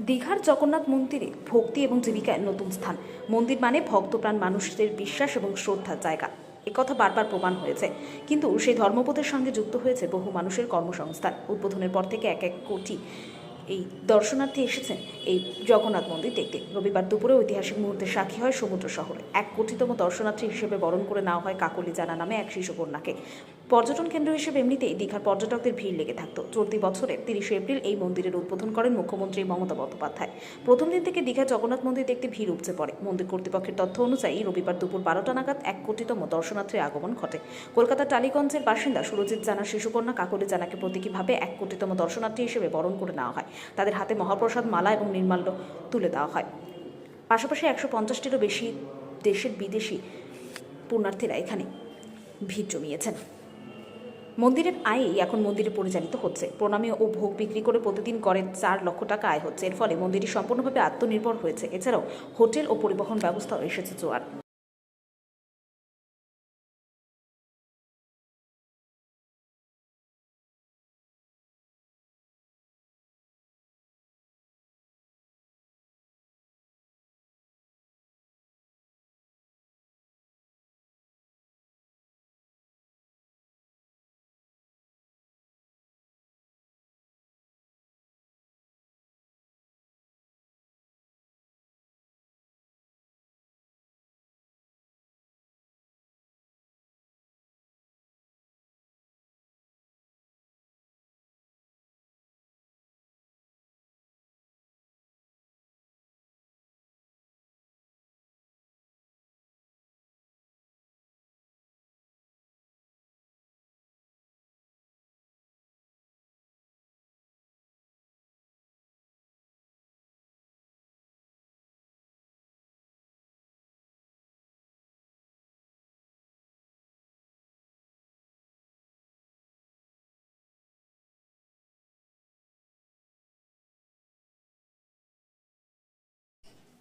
দীঘার জগন্নাথ মন্দিরে ভক্তি এবং জীবিকায় নতুন স্থান। মন্দির মানে ভক্তপ্রাণ মানুষদের বিশ্বাস এবং শ্রদ্ধার জায়গা। একথা বারবার প্রমাণ হয়েছে। কিন্তু সেই ধর্মপথের সঙ্গে যুক্ত হয়েছে বহু মানুষের কর্মসংস্থান। উদ্বোধনের পর থেকে এক এক কোটি এই দর্শনার্থী এসেছেন এই জগন্নাথ মন্দির দেখতে। রবিবার দুপুরে ঐতিহাসিক মুহূর্তে সাক্ষী হয় সমুদ্র শহরে। এক কোটিতম দর্শনার্থী হিসেবে বরণ করে নেওয়া হয় কাকলি জানা নামে এক শিশুকন্যাকে। পর্যটন কেন্দ্র হিসেবে এমনিতেই দীঘার পর্যটকদের ভিড় লেগে থাকতো। চলতি বছরে তিরিশে এপ্রিল এই মন্দিরের উদ্বোধন করেন মুখ্যমন্ত্রী মমতা বন্দ্যোপাধ্যায়। প্রথম দিন থেকে দীঘা জগন্নাথ মন্দির দেখতে ভিড় উপচে পড়ে। মন্দির কর্তৃপক্ষের তথ্য অনুযায়ী রবিবার দুপুর বারোটা নাগাদ এক কোটিতম দর্শনার্থীর আগমন ঘটে। কলকাতার টালিগঞ্জের বাসিন্দা সুরজিৎ জানা শিশুকন্যা কাকলি জানাকে প্রতীকীভাবে এক কোটিতম দর্শনার্থী হিসেবে বরণ করে নেওয়া হয়। তাদের হাতে মহাপ্রসাদ মালা এবং নির্মাল্য তুলে দেওয়া হয়। পাশাপাশি একশো পঞ্চাশটিরও বেশি দেশের বিদেশি পুণ্যার্থীরা এখানে ভিড় জমিয়েছেন। মন্দিরের আয়ই এখন মন্দিরে পরিচালিত হচ্ছে। প্রণামী ও ভোগ বিক্রি করে প্রতিদিন গড়ে চার লক্ষ টাকা আয় হচ্ছে। এর ফলে মন্দিরটি সম্পূর্ণভাবে আত্মনির্ভর হয়েছে। এছাড়াও হোটেল ও পরিবহন ব্যবস্থাও এসেছে জোয়ার।